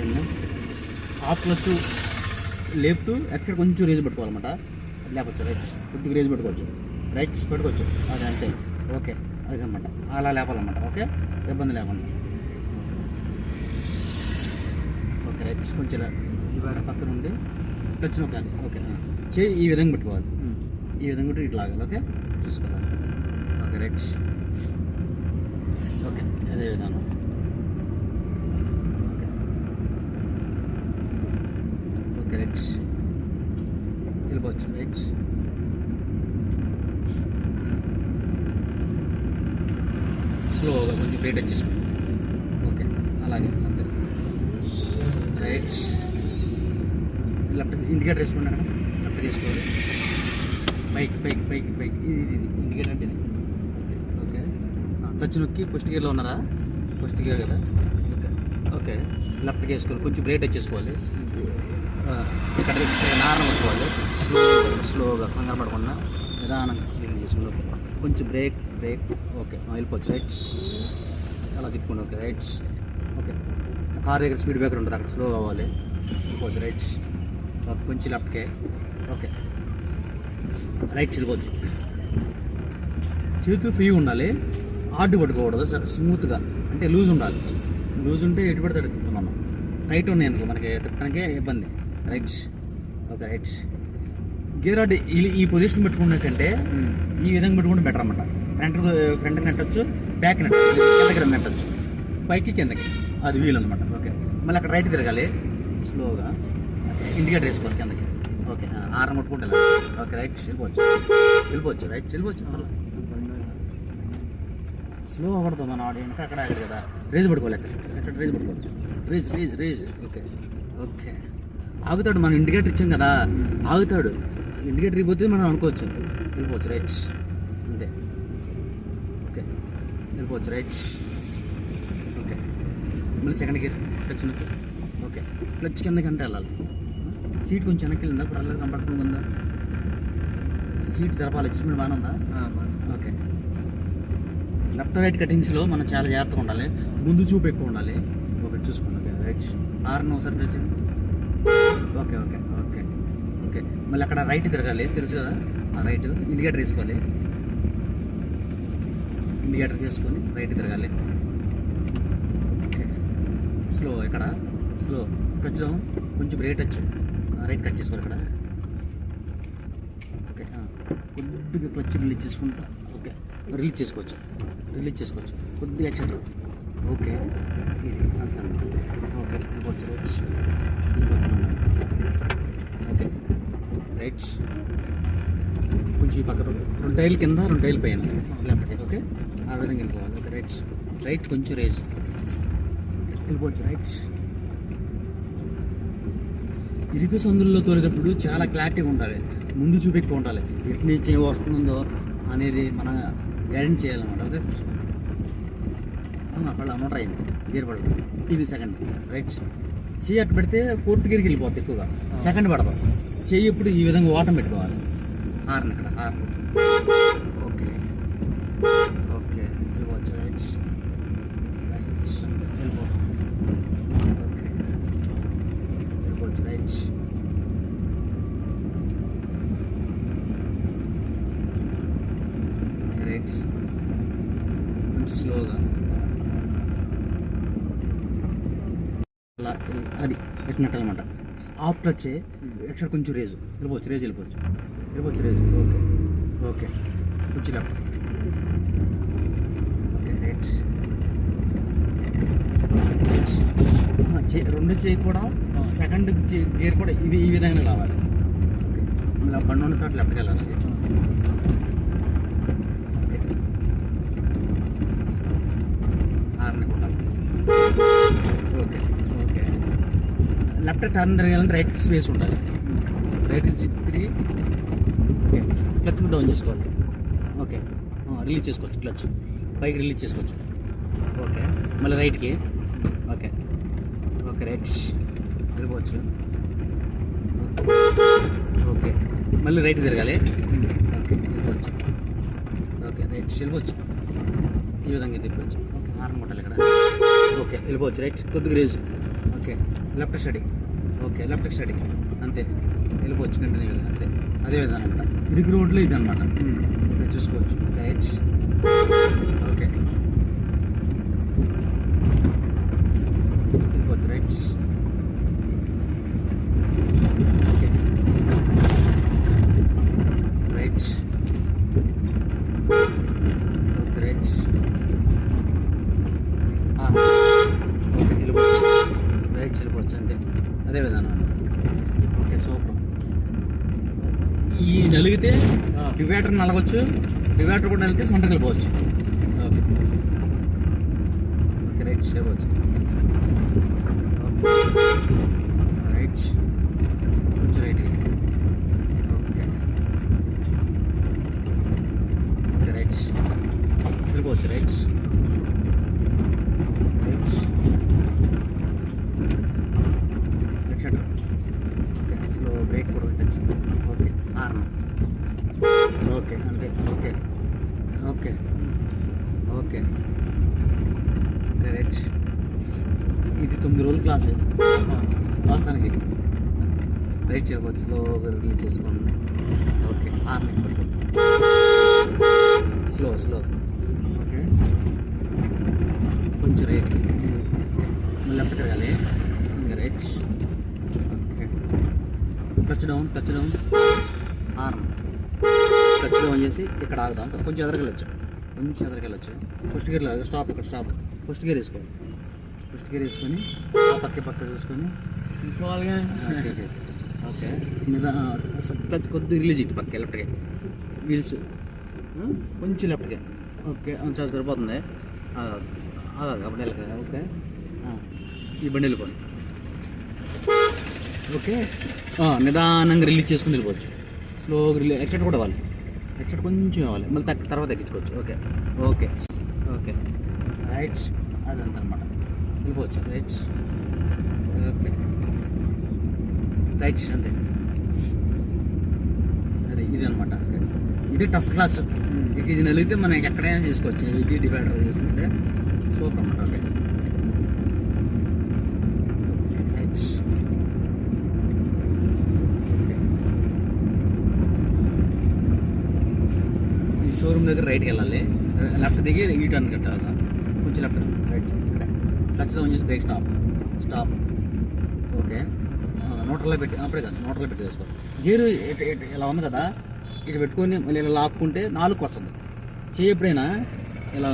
ఓకేనా half clutch ఎక్కడ కొంచెం రేజ్ పెట్టుకోవాలన్నమాట. లేకపోతే రైట్ కొద్దిగా రేజ్ పెట్టుకోవచ్చు. రైట్ పెట్టుకోవచ్చు. అది అంతే. ఓకే. అది అనమాట అలా లేపాలన్నమాట. ఓకే? ఇబ్బంది లేకుండా. ఓకే రైట్ కొంచెం ఇలా ఇవాడ పక్కన ఉండి క్లచ్ ఒక ఓకే. చేయి ఈ విధంగా పెట్టుకోవాలి. ఈ విధంగా పెట్టి ఇట్లా ఆగాలి. ఓకే? చూసుకోవాలి. Okay right okay. అదే విధానం ఓకే ఓకే వెళ్ళిపోవచ్చు రైట్ స్లోగా కొంచెం బ్రేట్ వచ్చేసుకోండి ఓకే అలాగే అంతే. రైట్ లెఫ్ట్ ఇండికేటర్ వేసుకున్నాను లెఫ్ట్ వేసుకోవాలి బైక్ పైకి పైకి పైకి ఇది ఇది ఇండికేటర్ అంటే ఇది. ఓకే టచ్ నొక్కి ఫస్ట్ గేర్లో ఉన్నారా? ఫస్ట్ గేర్ కదా? ఓకే. ఓకే లెఫ్ట్కి వేసుకోవాలి. కొంచెం బ్రేక్ వచ్చేసుకోవాలి. ఇక్కడ ఇక్కడ నారన స్లోగా స్లోగా కంగారు పడకుండా నిదానంగా క్లీన్ చేసుకుని ఓకే. కొంచెం బ్రేక్ బ్రేక్ ఓకే. వెళ్ళిపోవచ్చు రైట్ అలా తిప్పుకోండి ఓకే రైట్ ఓకే. కార్ దగ్గర స్పీడ్ బ్రేకర్ ఉంటుంది అక్కడ స్లో కావాలి వెళ్ళిపోవచ్చు రైట్ కొంచెం లెఫ్ట్కే. ఓకే. రైట్ వెళ్ళిపోవచ్చు చేతులు ఫ్రీ ఉండాలి. ఆర్డు పట్టుకోకూడదు స్మూత్గా అంటే లూజ్ ఉండాలి. లూజ్ ఉంటే ఎటు పడితే అటు మనం. టైట్ ఉన్నాయి అనుకో మనకి తిప్పడానికే ఇబ్బంది. Right okay right gear rod ఈ- ఈ పొజిషన్ పెట్టుకున్న కంటే ఈ విధంగా పెట్టుకుంటే బెటర్ అనమాట ఫ్రంట్ ఫ్రంట్ నెట్టచ్చు బ్యాక్ కిందకి నెట్టచ్చు పైకి కిందకి. అది వీల్ అనమాట ఓకే మళ్ళీ అక్కడ రైట్ తిరగాలి. స్లోగా ఇండికేటర్ వేసుకోవాలి కిందకి. ఓకే ఆరం కొట్టుకుంటే ఇలా. ఓకే రైట్ వెళ్ళిపోవచ్చు. వెళ్ళిపోవచ్చు రైట్ వెళ్ళిపోవచ్చు. మళ్ళీ స్లో పడుతుంది మన ఆడి వెనక అక్కడ ఆగడు కదా. రేజ్ పడుకోవాలి ఎక్కడ ఎక్కడ రేజ్ పడుకోవాలి. Raise raise raise okay okay ఆగుతాడు మనం ఇండికేటర్ ఇచ్చాం కదా ఆగుతాడు. ఇండికేటర్ ఇవ్వతే మనం అనుకోవచ్చు. వెళ్ళిపోవచ్చు రైట్. అంతే. ఓకే. వెళ్ళిపోవచ్చు రైట్. ఓకే. మళ్ళీ సెకండ్ గేర్ క్లచ్ నొక్కి. ఓకే. క్లచ్ కిందకంటే వెళ్ళాలి. సీట్ కొంచెం వెనక్కి వెళ్ళిందా? ఇప్పుడు అల్లరి కంఫర్టబుల్గా ఉందా? సీట్ జరపాలి అడ్జస్ట్మెంట్ బాగానే ఉందా? ఓకే. లెఫ్ట్ రైట్ కటింగ్స్లో మనం చాలా జాగ్రత్తగా ఉండాలి. ముందు చూపు ఎక్కువ ఉండాలి. ఒకటి చూసుకోండి. Okay right. ఆర్ను ఒకసారి touch. Okay okay okay. Okay. మళ్ళీ అక్కడ రైట్ తిరగాలి తెలుసు కదా? ఆ రైట్ ఇండికేటర్ వేసుకోవాలి. ఇండికేటర్ తీసుకొని రైట్ తిరగాలి. ఓకే. స్లో ఇక్కడ స్లో ప్రస్తుతం కొంచెం బ్రేక్ టచ్ రైట్ కట్ చేసుకోవాలి ఇక్కడ. ఓకే కొద్దిగా క్లచ్ రిలీజ్ చేసుకుంటా. ఓకే. రిలీజ్ చేసుకోవచ్చు. రిలీజ్ చేసుకోవచ్చు. కొద్దిగా యాక్షన్ ఓకే. అంత. ఓకే. ఓకే రైట్ కొంచెం ఈ పక్క రెండు టైల్ కింద రెండు టైల్ పైన. ఓకే ఆ విధంగా వెళ్ళిపోవాలి. ఓకే రైట్ రైట్ కొంచెం రేస్ వెళ్ళిపోవచ్చు రైట్ ఇరుకు సందుల్లో తోలేటప్పుడు చాలా క్లారిటీగా ఉండాలి. ముందు చూపెట్టు ఉండాలి. ఎటు నుంచి వస్తుందో అనేది మన గైడెన్స్ చేయాలన్నమాట ఓకే పళ్ళు అవునా అయింది గేర్ పడదు. ఇది సెకండ్ రైట్ చీ అటు పెడితే ఫోర్త్ గేర్కి వెళ్ళిపోతుంది ఎక్కువగా. సెకండ్ పడదు. చెయ్యి ఇప్పుడు ఈ విధంగా ఓటం పెట్టుకోవాలి. హార్న్ ఇక్కడ హార్న్ ఓకే. ఓకే వెళ్ళిపోవచ్చు రైట్ రైట్ వెళ్ళిపోతుంది ఓకే. వెళ్ళిపోవచ్చు రైట్ రైట్ కొంచెం స్లోగా అది ఎట్టినట్టు అనమాట ఆఫ్టర్ వచ్చే ఎక్కడ కొంచెం రేజు. వెళ్ళిపోవచ్చు రేజ్ వెళ్ళిపోవచ్చు. వెళ్ళిపోవచ్చు raise. Okay. Okay. Okay right. రెండు చేయి కూడా సెకండ్ గేర్ కూడా ఇది ఈ విధంగా కావాలి మళ్ళీ బండి ఉన్న చోట లెఫ్ట్కి వెళ్ళాలి అది. ఓకే. హార్న్ కొట్టాలి. ఓకే ఓకే లెఫ్ట్ టర్న్ తిరగాలంటే రైట్ స్పేస్ ఉండాలి. రైట్ తిరిగి ఓకే క్లచ్ డౌన్ చేసుకోవాలి. ఓకే రిలీజ్ చేసుకోవచ్చు క్లచ్ పైకి రిలీజ్ చేసుకోవచ్చు. ఓకే మళ్ళీ రైట్కి. Okay okay right. వెళ్ళిపోవచ్చు. ఓకే మళ్ళీ రైట్ తిరగాలి. ఓకే వెళ్ళిపోవచ్చు. ఓకే రైట్ వెళ్ళిపోవచ్చు. ఈ విధంగా తిప్పవచ్చు ఓకే హార్న్ కొట్టాలి ఇక్కడ. ఓకే వెళ్ళిపోవచ్చు రైట్. కొద్దిగా raise okay left steady okay left steady అంతే. వెళ్ళిపోవచ్చు కంటిన్యూ అంతే. అదే విధానం అనమాట ఇది రోడ్లో ఇది అనమాట చూసుకోవచ్చు. రైట్ ఓకే వెళ్ళిపోవచ్చు right okay right okay right ఆ, ఓకే వెళ్ళిపోవచ్చు రైట్ వెళ్ళిపోవచ్చు అంతే అదే విధానం ఓకే సూపర్ ఈ నలిగితే డివైడర్ నలగొచ్చు డివైడర్ కూడా నలిగితే సెంటర్కి వెళ్ళిపోవచ్చు. ఓకే. ఓకే రైట్ వెళ్ళిపోవచ్చు రైట్ కొంచెం రైట్ ఓకే ఓకే రైట్ వెళ్ళిపోవచ్చు right right rickshaw okay slow brake కూడా టచ్ ఓకే ఆర్మ్ ఓకే అంతే ఓకే. ఓకే. ఓకే. రైట్ ఇది తొమ్మిది రోజుల క్లాస్. వాస్తవానికి. రైట్ చేయవచ్చు స్లోగా రిలీజ్ చేసుకోండి. Okay. Arm slow slow. Okay. కొంచెం రైట్. లెఫ్ట్ తిరగాలి ఇంకా right. Okay. Touch down touch down. Touch down చేసి ఇక్కడ ఆగుదాం. కొంచెం ఎదరికెళ్ళచ్చు కొంచెం ఎదరికెళ్ళచ్చు ఫస్ట్ గేర్ లేదు స్టాప్ ఇక్కడ స్టాప్. ఫస్ట్ గేర్ వేసుకోవాలి. ఫస్ట్ గేర్ వేసుకొని ఆ పక్క పక్క చూసుకొని. ఓకే, మీద క్లచ్ కొద్దిగా రిలీజ్ ఇటు పక్క లెఫ్ట్గా వీల్స్. కొంచెం లెఫ్ట్గా ఓకే చాలా సరిపోతుంది. అప్పుడు వెళ్ళక ఓకే. ఈ బండి వెళ్ళిపోండి ఓకే. నిదానంగా రిలీజ్ చేసుకుని వెళ్ళిపోవచ్చు. స్లోగా రిలీజ్ ఎక్కడ కూడా ఇవ్వాలి ఎక్కడ కొంచెం ఇవ్వాలి మళ్ళీ తగ్గ తర్వాత తగ్గించుకోవచ్చు. ఓకే. ఓకే. ఓకే. రైట్ అదంతా అనమాట వెళ్ళిపోవచ్చు రైట్ ఓకే. రైట్ అంతే. అది ఇది అనమాట ఇది టఫ్ క్లాస్ ఇక ఇది నలిగితే మనం ఎక్కడైనా చేసుకోవచ్చు. ఇది డివైడర్ చేసుకుంటే సూపర్ అనమాట ఓకే రైట్ ఓకే రూమ్ దగ్గర రైట్కి వెళ్ళాలి. లెఫ్ట్ దిగి ఈ టర్న్ కట్టాలి. కొంచెం లెఫ్ట్ రైట్ ఇక్కడ టచ్ డౌన్ చేసి బ్రేక్ స్టాప్ స్టాప్ ఓకే నోటర్లో పెట్టి అప్పుడే కాదు నోటర్లో పెట్టి వేసుకో. గేరు ఇలా ఉంది కదా ఇటు పెట్టుకొని మళ్ళీ ఇలా లాక్కుంటే నాలుగు వస్తుంది. చేయి ఎప్పుడైనా ఇలా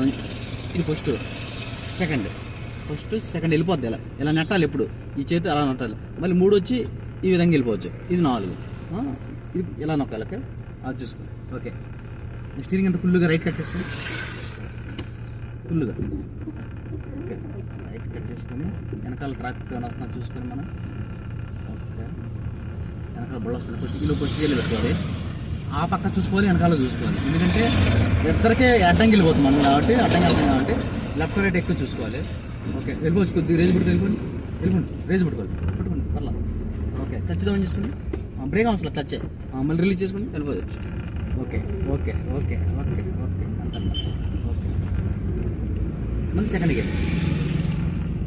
ఇది ఫస్ట్ సెకండ్ ఫస్ట్ సెకండ్ వెళ్ళిపోద్ది ఇలా. ఇలా నెట్టాలి ఎప్పుడు? ఈ చేతి అలా నెట్టాలి. మళ్ళీ మూడు వచ్చి ఈ విధంగా వెళ్ళిపోవచ్చు. ఇది నాలుగు. ఇది ఇలా నొక్కాలి? ఓకే. అది చూసుకో ఓకే స్టీరింగ్ అంతా ఫుల్గా రైట్ కట్ చేసుకోండి ఫుల్గా. ఓకే. రైట్ కట్ చేసుకొని వెనకాల ట్రాక్ వస్తున్నా చూసుకొని మనం. ఓకే. వెనకాల బళ్ళు వస్తుంది. ఫస్ట్ కిలో ఫస్ట్ వెళ్ళి పెట్టుకోవాలి. ఆ పక్క చూసుకోవాలి వెనకాల చూసుకోవాలి. ఎందుకంటే ఇద్దరికే అడ్డంకి వెళ్ళిపోతాం మనం కాబట్టి అడ్డంకి వెళ్తాం కాబట్టి లెఫ్ట్ రైట్ ఎక్కువ చూసుకోవాలి. ఓకే. వెళ్ళిపోవచ్చు కొద్దిగా రేజ్ పట్టుకు వెళ్ళిపోండి. వెళ్ళిపోండి. రేజ్ పుట్టుకోవాలి పట్టుకోండి పర్లా ఓకే. ఖచ్చితంగా చేసుకోండి బ్రేక్ అవసరం టచ్ మళ్ళీ రిలీజ్ చేసుకుని వెళ్ళిపోవచ్చు. Okay okay okay okay okay అంత ఓకే మళ్ళీ సెకండ్ గేర్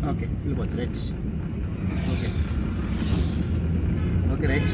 ఓకే వెళ్ళిపోవచ్చు రైట్ ఓకే ఓకే రైట్